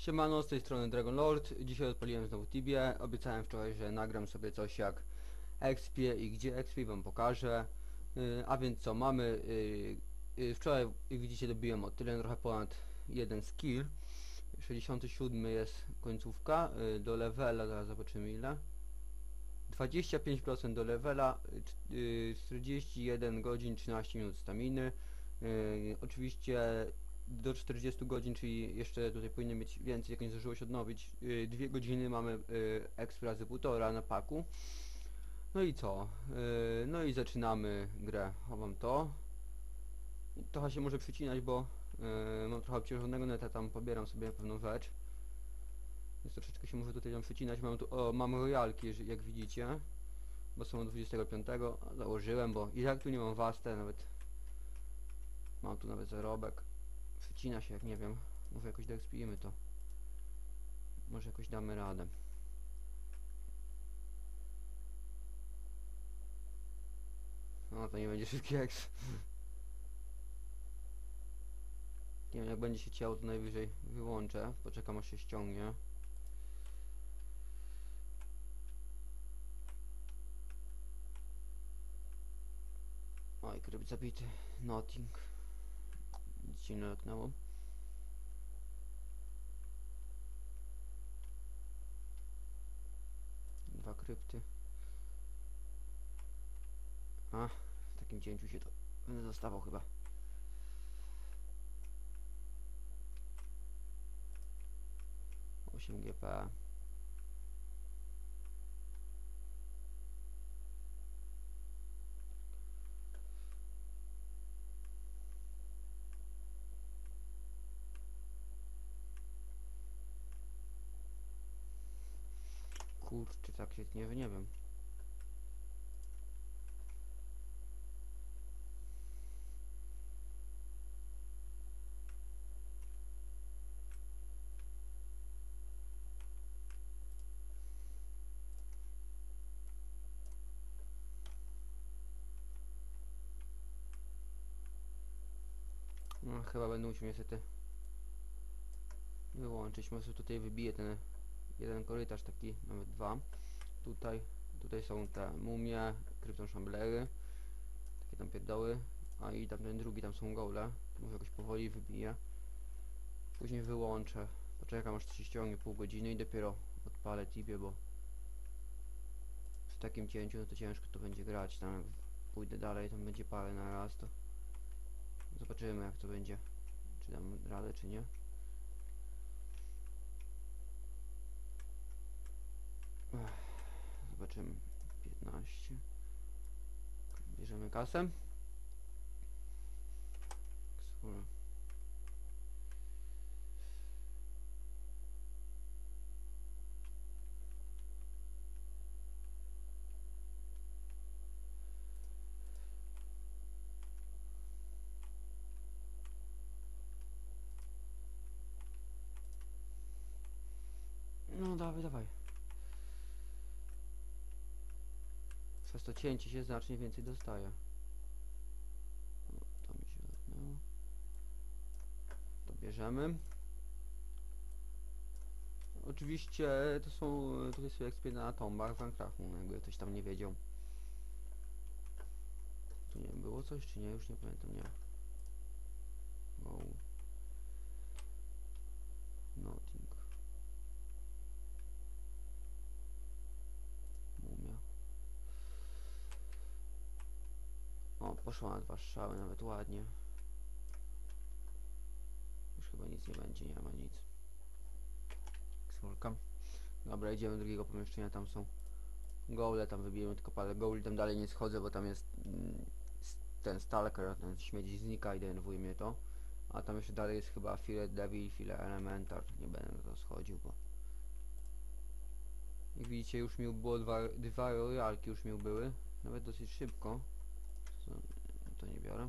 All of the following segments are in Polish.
Siemano, z tej strony Dragon Lord. Dzisiaj odpaliłem znowu Tibię. Obiecałem wczoraj, że nagram sobie coś jak expie i gdzie expie wam pokażę. Yy, a więc co, mamy... Yy, yy, wczoraj, jak widzicie, dobiłem o tyle trochę ponad jeden skill. 67 jest końcówka. Yy, do levela, zaraz zobaczymy ile. 25% do levela, yy, yy, 41 godzin 13 minut staminy. Yy, oczywiście do 40 godzin, czyli jeszcze tutaj powinien mieć więcej, jak nie się odnowić. Yy, dwie godziny mamy yy, razy półtora na paku. No i co? Yy, no i zaczynamy grę. Chowam to. Trochę się może przycinać, bo yy, mam trochę obciążonego neta, tam pobieram sobie pewną rzecz. Więc troszeczkę się może tutaj tam przycinać. Mam tu, o, mam royalki, jak widzicie. Bo są od 25. Założyłem, bo i tak tu nie mam wastę, nawet mam tu nawet zarobek. Przycina się, jak nie wiem. Może jakoś doekspijemy to. Może jakoś damy radę. No to nie będzie szybki eks. Nie wiem, jak będzie się chciało, to najwyżej wyłączę. Poczekam aż się ściągnie. Oj, kryb zabity. Nothing. Nic się nie. Dwa krypty. A, w takim cięciu się to będę zostawał chyba. Osiem GP. Kurczę, tak się nie, nie wiem. No, chyba będę musiał niestety wyłączyć. Może tutaj wybiję ten jeden korytarz taki, nawet dwa. Tutaj, tutaj są te mumie, krypton szamblery, takie tam pierdoły, a i tam ten drugi, tam są gole. To może jakoś powoli wybiję. Później wyłączę, poczekam aż się ściągnie pół godziny i dopiero odpalę Tibie, bo w takim cięciu no to ciężko to będzie grać. Tam jak pójdę dalej, tam będzie parę na raz, to zobaczymy jak to będzie. Czy dam radę, czy nie. Zobaczymy. 15. Bierzemy kasę. No dawaj, dawaj. Przez to cięcie się znacznie więcej dostaje. To mi się dotknęło. To bierzemy. Oczywiście to są tutaj sobie ekspie na tombach w Minecraftu, no jakby ktoś tam nie wiedział. Tu nie było coś, czy nie? Już nie pamiętam, nie. Go. Nothing. Mumia. O, poszło na dwa strzały, nawet ładnie. Już chyba nic nie będzie, nie ma nic. Smolka. Dobra, idziemy do drugiego pomieszczenia, tam są goule, tam wybijemy tylko parę gouli, tam dalej nie schodzę, bo tam jest mm, ten stalker, ten śmieć znika i denerwuje mnie to. A tam jeszcze dalej jest chyba file devil, file elementar, nie będę na to schodził, bo... Jak widzicie już mi było dwa, dwa royalki już mi były, nawet dosyć szybko. To nie biorę.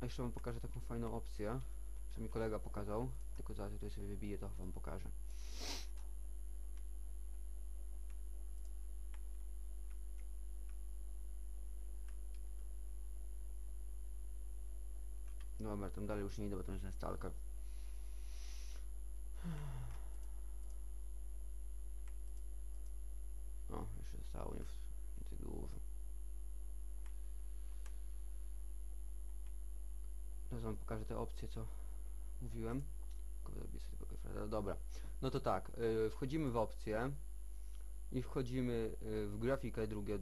A jeszcze wam pokażę taką fajną opcję, co mi kolega pokazał. Tylko zaraz tutaj sobie wybiję, to wam pokażę. Dobra, tam dalej już nie idę, bo tam jest stalka. O, jeszcze zostało nie więcej dużo. Teraz wam pokażę te opcje, co mówiłem. Freda. Dobra, no to tak, y, wchodzimy w opcję i wchodzimy y, w grafikę drugie od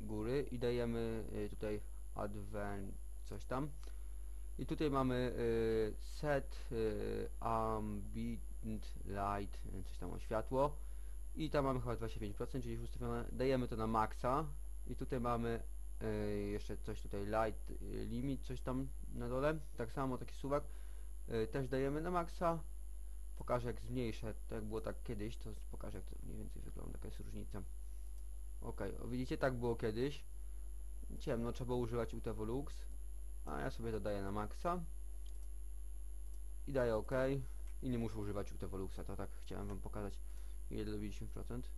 góry i dajemy y, tutaj advent coś tam. I tutaj mamy set ambient light coś tam o światło. I tam mamy chyba 25% czyli ustawione. Dajemy to na maksa i tutaj mamy jeszcze coś tutaj light y, limit coś tam na dole tak samo taki suwak też dajemy na maksa pokażę jak zmniejszę, tak jak było tak kiedyś, to pokażę jak to mniej więcej wygląda, jaka jest różnica. Ok, o, widzicie tak było kiedyś. Ciemno, trzeba używać UTV-Lux, a ja sobie to daję na maksa. I daję OK. I nie muszę używać UTV-Luxa, to tak chciałem wam pokazać ile dobiliśmy procent.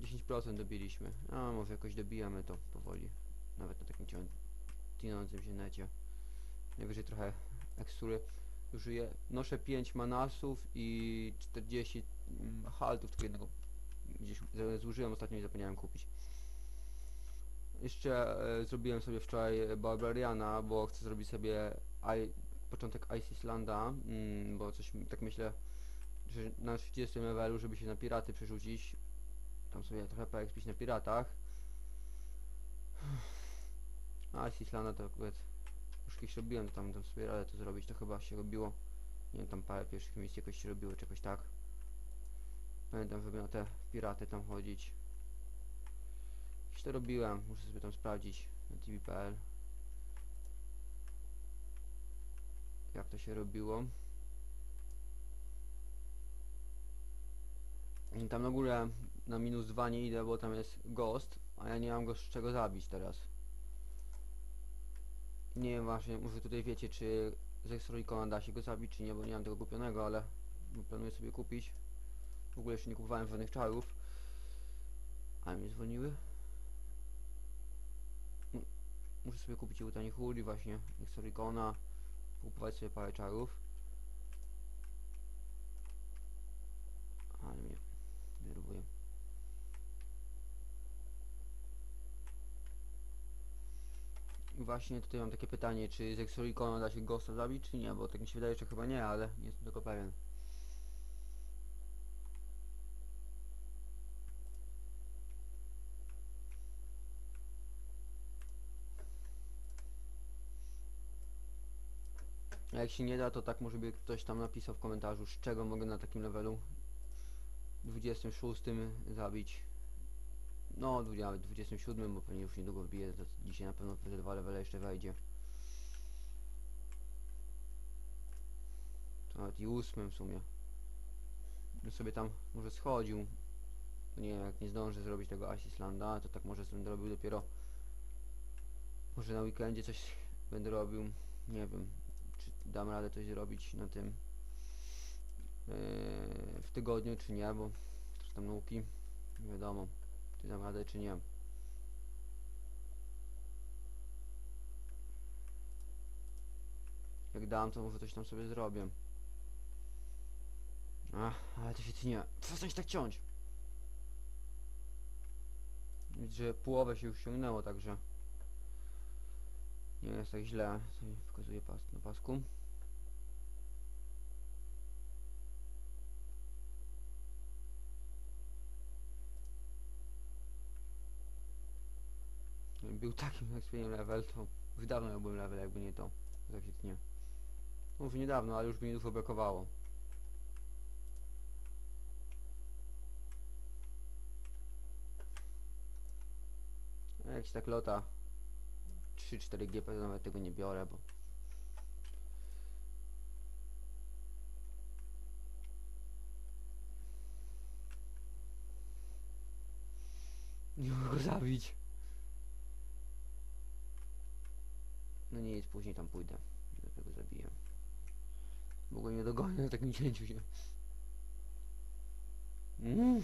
10% dobiliśmy, a może jakoś dobijamy to powoli, nawet na takim ciągu tinącym się necie. Najwyżej trochę ekstury użyję. Noszę 5 manasów i 40 mm, haltów, tylko jednego gdzieś zużyłem ostatnio i zapomniałem kupić. Jeszcze e, zrobiłem sobie wczoraj Barbariana, bo chcę zrobić sobie I, początek Ice Islanda, mm, bo coś tak myślę, że na 30 levelu, żeby się na piraty przerzucić. Tam sobie trochę poekspić na piratach. A Ice Islanda to akurat już kiedyś robiłem, tam, tam sobie radę to zrobić, to chyba się robiło. Nie wiem, tam parę pierwszych miejsc jakoś się robiło, czy jakoś tak. Pamiętam, żeby na te piraty tam chodzić. Już to robiłem, muszę sobie tam sprawdzić na tv.pl jak to się robiło. Tam na górę na minus 2 nie idę, bo tam jest ghost, a ja nie mam go z czego zabić teraz. Nie wiem właśnie, może tutaj wiecie, czy z Extroricona da się go zabić, czy nie, bo nie mam tego kupionego, ale planuję sobie kupić. W ogóle jeszcze nie kupowałem żadnych czarów. A mnie dzwoniły. Muszę sobie kupić u Tani Huli właśnie, Extroricona. Kupować sobie parę czarów. Ale mnie denerwuje. I właśnie tutaj mam takie pytanie, czy z Exoricona da się Ghosta zabić, czy nie, bo tak mi się wydaje, że chyba nie, ale nie jestem tylko pewien. A jak się nie da, to tak może by ktoś tam napisał w komentarzu, z czego mogę na takim levelu 26 zabić. No, dwu- nawet 27, bo pewnie już niedługo wbiję, to dzisiaj na pewno te dwa levele jeszcze wejdzie. To nawet i ósmym w sumie. Bym sobie tam może schodził. Nie wiem, jak nie zdążę zrobić tego Ice Islanda, to tak może sobie robił dopiero może na weekendzie coś będę robił. Nie wiem, czy dam radę coś zrobić na tym yy, w tygodniu, czy nie, bo tam nauki, wiadomo, czy dam radę, czy nie. Jak dam, to może coś tam sobie zrobię. Ach, ale to się tnie. Przestań się tak ciąć. Widzę, że połowę się już ściągnęło, także nie jest tak źle. Sobie pokazuję pas na pasku. Był takim jak zmieniłem level, to już dawno level, jakby nie to. Tnie. No, Mówię niedawno, ale już mi dużo brakowało. A Jak się tak lota 3-4 GP to nawet tego nie biorę, bo nie mogę go zabić. No nie nic, później tam pójdę. Dopiero go zabiję. W ogóle nie dogonię na takim cięciu się. Mm.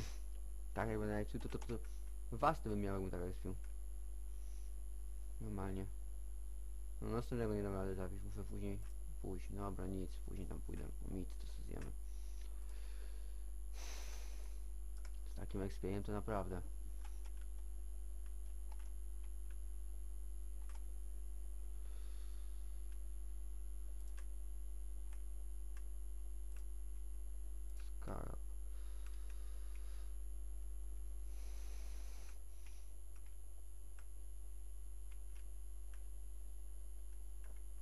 Tak jakby na to, to, to, to was to bym miał, jakbym tak spił. Normalnie. No następnego nie dam rady zabić, muszę później pójść. Dobra, nic, później tam pójdę. Mit to sobie zjemy. Z takim expieniem to naprawdę.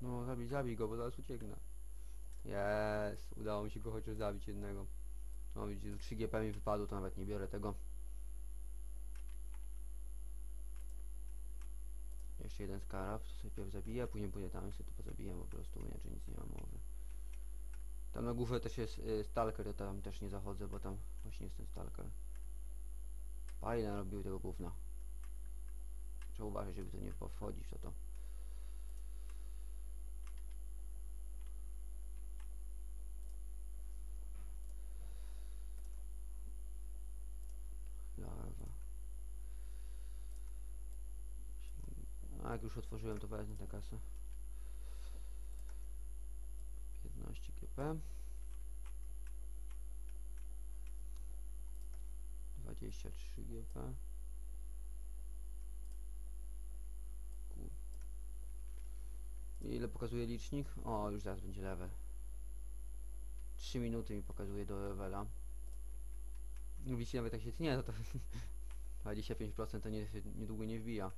No, zabij, zabij go, bo zaraz ucieknę. Jest, udało mi się go chociaż zabić jednego. No widzicie, 3 GP mi wypadło, to nawet nie biorę tego. Jeszcze jeden skarab, to sobie pierw zabiję, później pójdę tam i sobie to pozabiję po prostu, inaczej nic nie ma mowy. Tam na górze też jest y, stalker, to tam też nie zachodzę, bo tam właśnie jest ten stalker. Fajne robił tego gówna. Trzeba uważać, żeby to nie powchodzić to to. A jak już otworzyłem, to wezmę tę kasę. 15 GP. 23 GP. Ile pokazuje licznik? O, już zaraz będzie level. 3 minuty mi pokazuje do levela. Widzicie, nawet jak się tnie, no to 25% to nie, niedługo nie wbija.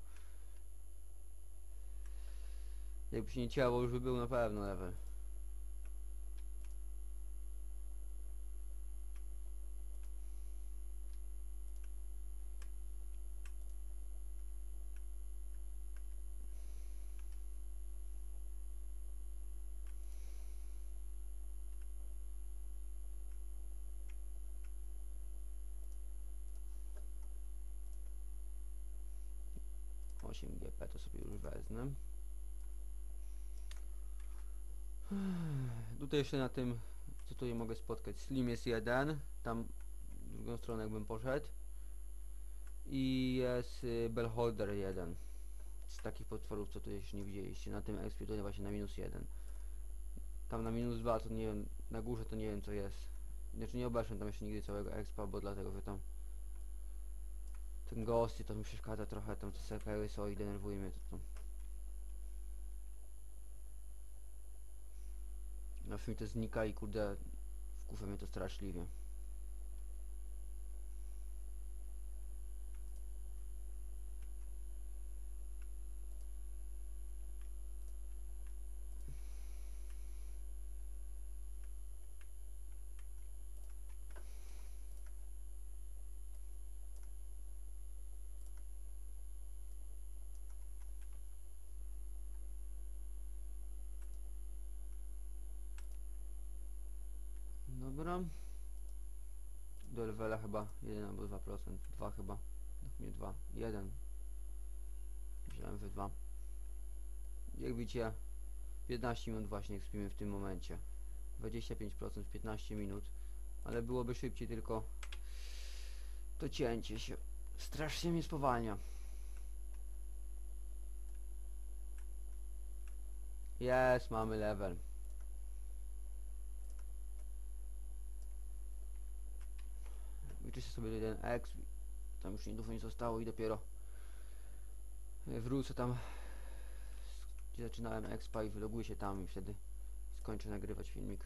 Jakby się nie ciało, już by był na pewno level. Osiem GP to sobie już wezmę. Tutaj jeszcze na tym, co tutaj mogę spotkać. Slim jest jeden, tam w drugą stronę jakbym poszedł. I jest y, Bellholder jeden. Z takich potworów, co tu jeszcze nie widzieliście. Na tym expie to właśnie na minus jeden. Tam na minus dwa to nie wiem, na górze to nie wiem co jest. Znaczy nie obeszłem tam jeszcze nigdy całego expa, bo dlatego, że tam ten gości to mi przeszkadza trochę, tam te sekery są i denerwuje mnie to. to. Na mi to znika i kurde wkurza mnie to straszliwie. Dobra. Do levela chyba 1 albo 2%. 2 chyba. Nie 2. 1. Myślałem, że 2. Jak widzicie 15 minut właśnie ekspimy w tym momencie. 25% w 15 minut. Ale byłoby szybciej tylko to cięcie się. Strasznie mnie spowalnia. Jest, mamy level. Wyczyszczę sobie jeden X. Tam już niedużo nie zostało i dopiero e, wrócę tam gdzie zaczynałem expa i wyloguję się tam i wtedy skończę nagrywać filmik.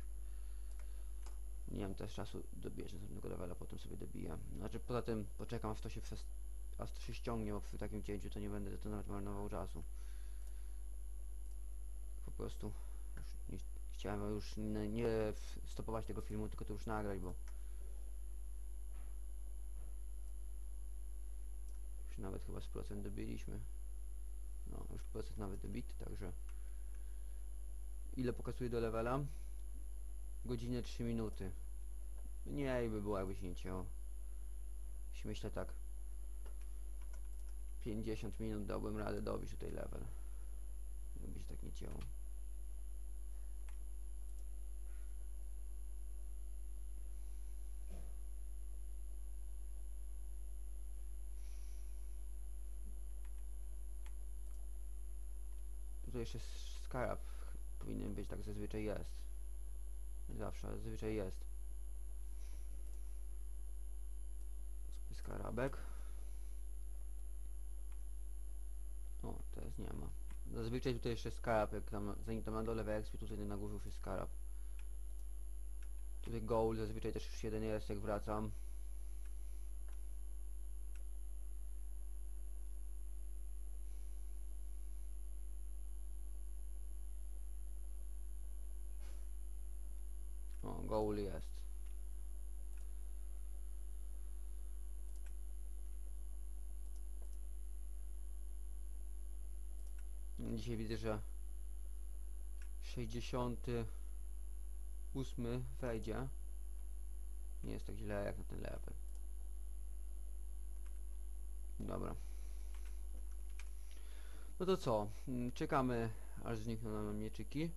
Nie mam też czasu dobijać następnego levela, potem sobie dobiję. Znaczy poza tym poczekam aż to się przez, aż to się ściągnie, bo przy takim cięciu to nie będę to nawet marnował czasu. Po prostu już nie, chciałem już nie, nie stopować tego filmu, tylko to już nagrać, bo już nawet chyba z procent dobiliśmy. No, już procent nawet dobity, także ile pokazuje do levela? Godzinę 3 minuty. Mniej by było jakby się nie cięło. Jeśli myślę tak 50 minut dałbym radę dobić tutaj level. Jakby się tak nie cięło. Jeszcze s- skarab powinien być, tak zazwyczaj jest. Nie zawsze, zazwyczaj jest. Skarabek. O, teraz nie ma. Zazwyczaj tutaj jeszcze skarab, jak tam, zanim tam na dole w ekspie, tutaj na górze już jest skarab. Tutaj goal, zazwyczaj też już jeden jest, jak wracam. Goal jest. Dzisiaj widzę, że 68 wejdzie. Nie jest tak źle jak na ten level. Dobra. No to co? Czekamy aż znikną nam mieczyki.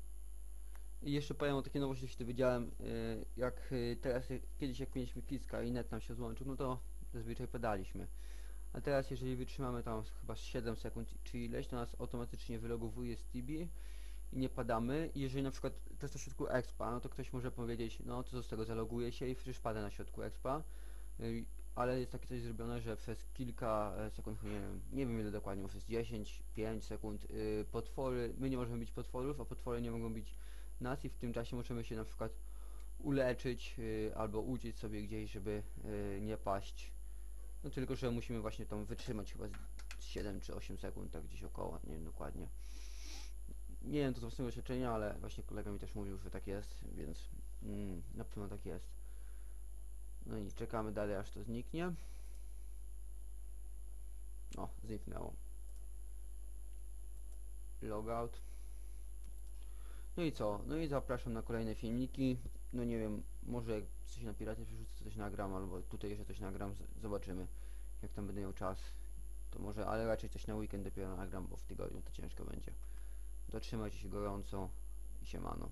I jeszcze powiem o takiej nowości, się dowiedziałem, y, jak y, teraz, kiedyś jak mieliśmy kiska i net nam się złączył, no to zazwyczaj padaliśmy. A teraz jeżeli wytrzymamy tam chyba z 7 sekund czy ileś, to nas automatycznie wylogowuje z Tibi i nie padamy. I jeżeli na przykład to jest na środku expa, no to ktoś może powiedzieć, no to co z tego, zaloguje się i przecież pada na środku expa. Y, ale jest takie coś zrobione, że przez kilka e, sekund, nie wiem, nie wiem ile dokładnie, przez 10, 5 sekund potwory, my nie możemy bić potworów, a potwory nie mogą bić nas i w tym czasie możemy się na przykład uleczyć y, albo uciec sobie gdzieś, żeby y, nie paść. No tylko, że musimy właśnie tam wytrzymać chyba z 7 czy 8 sekund, tak gdzieś około, nie wiem dokładnie. Nie wiem to z własnego doświadczenia, ale właśnie kolega mi też mówił, że tak jest, więc mm, na pewno tak jest. No i czekamy dalej aż to zniknie. O, zniknęło. Logout. No i co? No i zapraszam na kolejne filmiki. No nie wiem, może jak coś na piracie przerzucę, coś nagram, albo tutaj jeszcze coś nagram, zobaczymy. Jak tam będę miał czas. To może, ale raczej coś na weekend dopiero nagram, bo w tygodniu to ciężko będzie. Dotrzymajcie się gorąco i siemano.